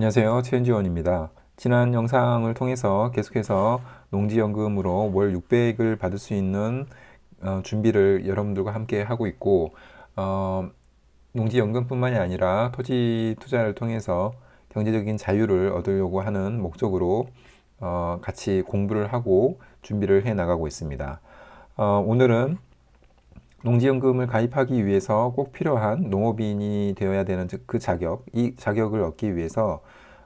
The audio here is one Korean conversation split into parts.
안녕하세요. 최현지원입니다. 지난 영상을 통해서 계속해서 농지연금으로 월 600을 받을 수 있는 어, 준비를 여러분들과 함께 하고 있고 어, 농지연금뿐만이 아니라 토지 투자를 통해서 경제적인 자유를 얻으려고 하는 목적으로 어, 같이 공부를 하고 준비를 해 나가고 있습니다. 어, 오늘은 농지연금을 가입하기 위해서 꼭 필요한 농업인이 되어야 되는 그 자격, 이 자격을 얻기 위해서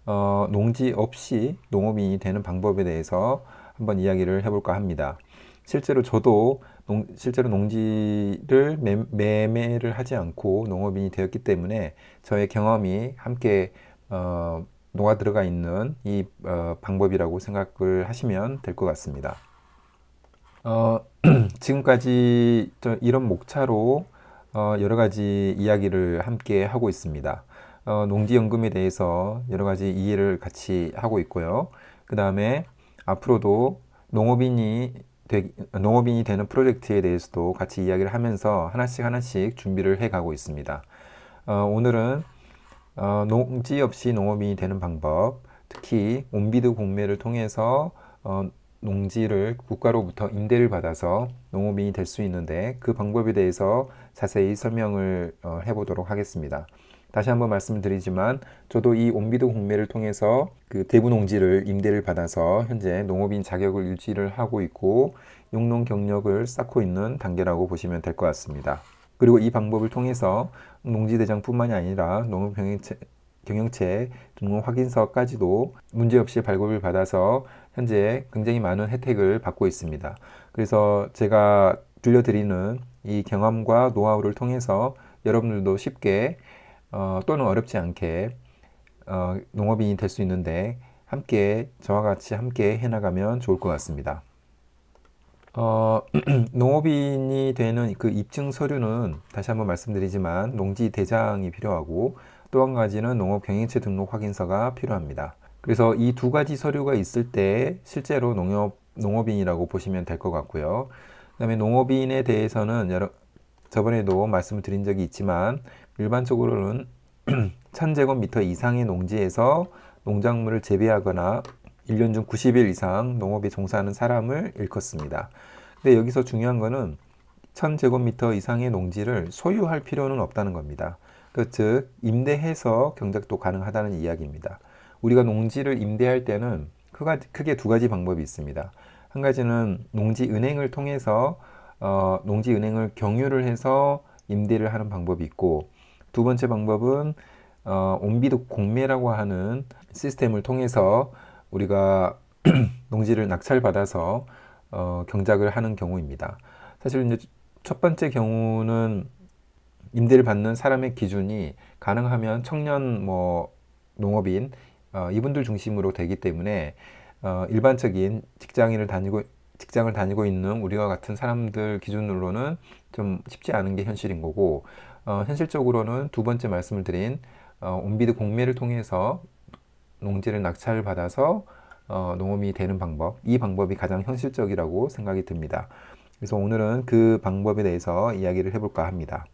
어, 농지 없이 농업인이 되는 방법에 대해서 한번 이야기를 해볼까 합니다. 실제로 저도 농, 실제로 농지를 매, 매매를 하지 않고 농업인이 되었기 때문에 저의 경험이 함께 어, 녹아 들어가 있는 이 어, 방법이라고 생각을 하시면 될 것 같습니다. 어, 지금까지 이런 목차로 어, 여러 가지 이야기를 함께 하고 있습니다. 어, 농지연금에 대해서 여러 가지 이해를 같이 하고 있고요. 그 다음에 앞으로도 농업인이 되, 농업인이 되는 프로젝트에 대해서도 같이 이야기를 하면서 하나씩 하나씩 준비를 해 가고 있습니다. 어, 오늘은 어, 농지 없이 농업인이 되는 방법, 특히 온비드 공매를 통해서 어, 농지를 국가로부터 임대를 받아서 농업인이 될 수 있는데 그 방법에 대해서 자세히 설명을 어, 해보도록 하겠습니다. 다시 한번 말씀드리지만 저도 이 온비드 공매를 통해서 그 대부 농지를 임대를 받아서 현재 농업인 자격을 유지를 하고 있고 용농 경력을 쌓고 있는 단계라고 보시면 될 것 같습니다. 그리고 이 방법을 통해서 농지대장뿐만이 아니라 농업병행체 경영체 등록 확인서까지도 문제없이 발급을 받아서 현재 굉장히 많은 혜택을 받고 있습니다. 그래서 제가 들려드리는 이 경험과 노하우를 통해서 여러분들도 쉽게 어, 또는 어렵지 않게 어, 농업인이 될 수 있는데 함께 저와 같이 함께 해나가면 좋을 것 같습니다. 어, 농업인이 되는 그 입증 서류는 다시 한번 말씀드리지만 농지 대장이 필요하고 또 한 가지는 농업 경영체 등록 확인서가 필요합니다. 그래서 이 두 가지 서류가 있을 때 실제로 농업 농업인이라고 보시면 될 것 같고요. 그 다음에 농업인에 대해서는 여러 저번에도 말씀을 드린 적이 있지만 일반적으로는 1000제곱미터 이상의 농지에서 농작물을 재배하거나 1년 중 90일 이상 농업에 종사하는 사람을 일컫습니다. 근데 여기서 중요한 거는 1000제곱미터 이상의 농지를 소유할 필요는 없다는 겁니다. 그 즉 임대해서 경작도 가능하다는 이야기입니다. 우리가 농지를 임대할 때는 크게 두 가지 방법이 있습니다. 한 가지는 농지 은행을 통해서 어, 농지 은행을 경유를 해서 임대를 하는 방법이 있고 두 번째 방법은 어, 온비드 공매라고 하는 시스템을 통해서 우리가 농지를 낙찰받아서 어, 경작을 하는 경우입니다. 사실 이제 첫 번째 경우는 임대를 받는 사람의 기준이 가능하면 청년 뭐 농업인 어, 이분들 중심으로 되기 때문에 어, 일반적인 직장인을 다니고 직장을 다니고 있는 우리와 같은 사람들 기준으로는 좀 쉽지 않은 게 현실인 거고 어, 현실적으로는 두 번째 말씀을 드린 어, 온비드 공매를 통해서 농지를 낙찰 받아서 어, 농업이 되는 방법 이 방법이 가장 현실적이라고 생각이 듭니다. 그래서 오늘은 그 방법에 대해서 이야기를 해볼까 합니다.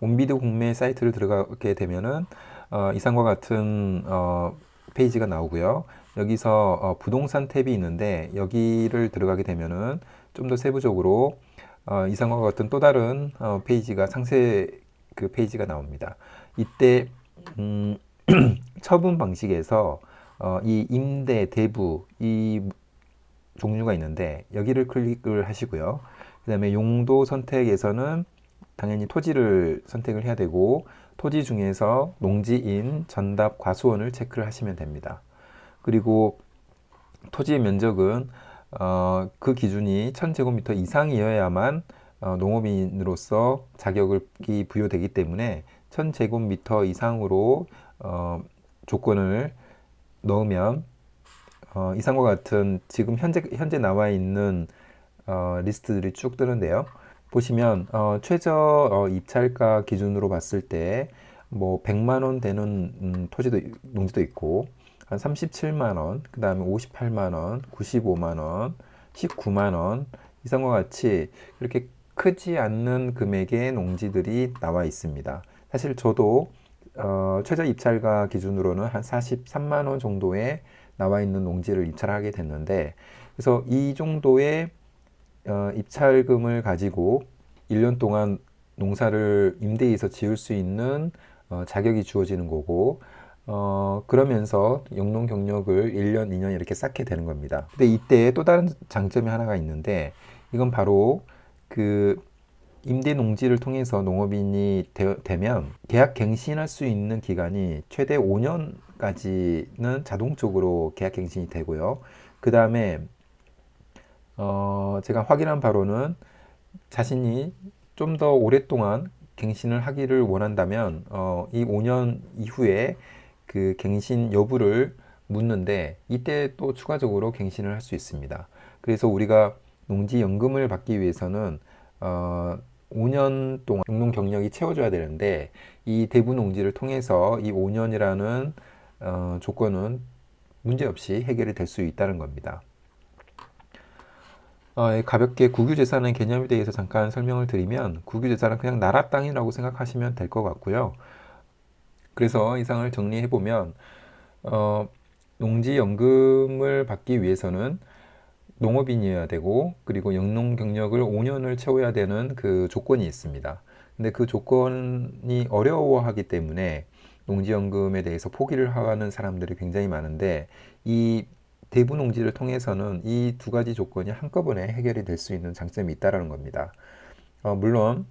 온비드 공매 사이트를 들어가게 되면은 어, 이상과 같은 어, 페이지가 나오고요. 여기서 어, 부동산 탭이 있는데 여기를 들어가게 되면은 좀 더 세부적으로 어, 이상과 같은 또 다른 어, 페이지가 상세 그 페이지가 나옵니다. 이때 음, 처분 방식에서 어, 이 임대 대부 이 종류가 있는데 여기를 클릭을 하시고요. 그 다음에 용도 선택에서는 당연히 토지를 선택을 해야 되고 토지 중에서 농지인 전답 과수원을 체크를 하시면 됩니다. 그리고 토지의 면적은 어, 그 기준이 1000제곱미터 이상이어야만 어, 농업인으로서 자격이 부여되기 때문에 1000제곱미터 이상으로 어, 조건을 넣으면 어, 이상과 같은 지금 현재 현재 나와 있는 어, 리스트들이 쭉 뜨는데요. 보시면 어, 최저 어, 입찰가 기준으로 봤을 때 뭐 100만 원 되는 음, 토지도 농지도 있고 한 37만 원, 그 다음에 58만 원, 95만 원, 19만 원 이상과 같이 그렇게 크지 않는 금액의 농지들이 나와 있습니다. 사실 저도 어, 최저 입찰가 기준으로는 한 43만 원 정도에 나와 있는 농지를 입찰하게 됐는데 그래서 이 정도의 어, 입찰금을 가지고 1년 동안 농사를 임대해서 지을 수 있는 어, 자격이 주어지는 거고 어, 그러면서 영농 경력을 1년, 2년 이렇게 쌓게 되는 겁니다. 근데 이때 또 다른 장점이 하나가 있는데 이건 바로 그 임대 농지를 통해서 농업인이 되, 면 계약 갱신할 수 있는 기간이 최대 5년까지는 자동적으로 계약 갱신이 되고요. 그 다음에 어, 제가 확인한 바로는 자신이 좀 더 오랫동안 갱신을 하기를 원한다면 어, 이 5년 이후에 그 갱신 여부를 묻는데 이때 또 추가적으로 갱신을 할 수 있습니다. 그래서 우리가 농지연금을 받기 위해서는 어, 5년 동안 영농 경력이 채워져야 되는데 이 대부 농지를 통해서 이 5년이라는 어, 조건은 문제없이 해결이 될 수 있다는 겁니다. 어, 가볍게 국유재산의 개념에 대해서 잠깐 설명을 드리면 국유재산은 그냥 나라 땅이라고 생각하시면 될 것 같고요. 그래서 이상을 정리해 보면 어, 농지연금을 받기 위해서는 농업인이어야 되고 그리고 영농 경력을 5년을 채워야 되는 그 조건이 있습니다. 근데 그 조건이 어려워하기 때문에 농지연금에 대해서 포기를 하는 사람들이 굉장히 많은데 이 대부 농지를 통해서는 이 두 가지 조건이 한꺼번에 해결이 될 수 있는 장점이 있다라는 겁니다. 어, 물론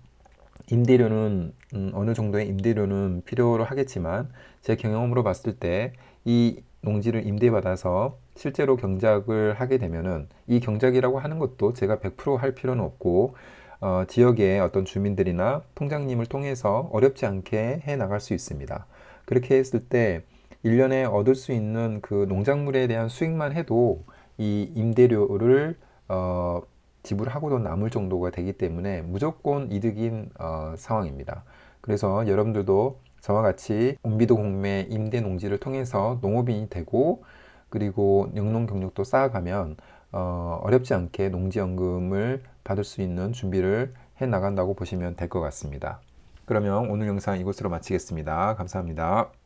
임대료는 음, 어느 정도의 임대료는 필요로 하겠지만 제 경험으로 봤을 때 이 농지를 임대받아서 실제로 경작을 하게 되면은 이 경작이라고 하는 것도 제가 100%할 필요는 없고 어, 지역의 어떤 주민들이나 통장님을 통해서 어렵지 않게 해 나갈 수 있습니다. 그렇게 했을 때 1년에 얻을 수 있는 그 농작물에 대한 수익만 해도 이 임대료를 어, 지불하고도 남을 정도가 되기 때문에 무조건 이득인 어, 상황입니다. 그래서 여러분들도 저와 같이 온비도 공매 임대 농지를 통해서 농업인이 되고 그리고 영농 경력도 쌓아가면 어, 어렵지 않게 농지연금을 받을 수 있는 준비를 해 나간다고 보시면 될 것 같습니다. 그러면 오늘 영상 이곳으로 마치겠습니다. 감사합니다.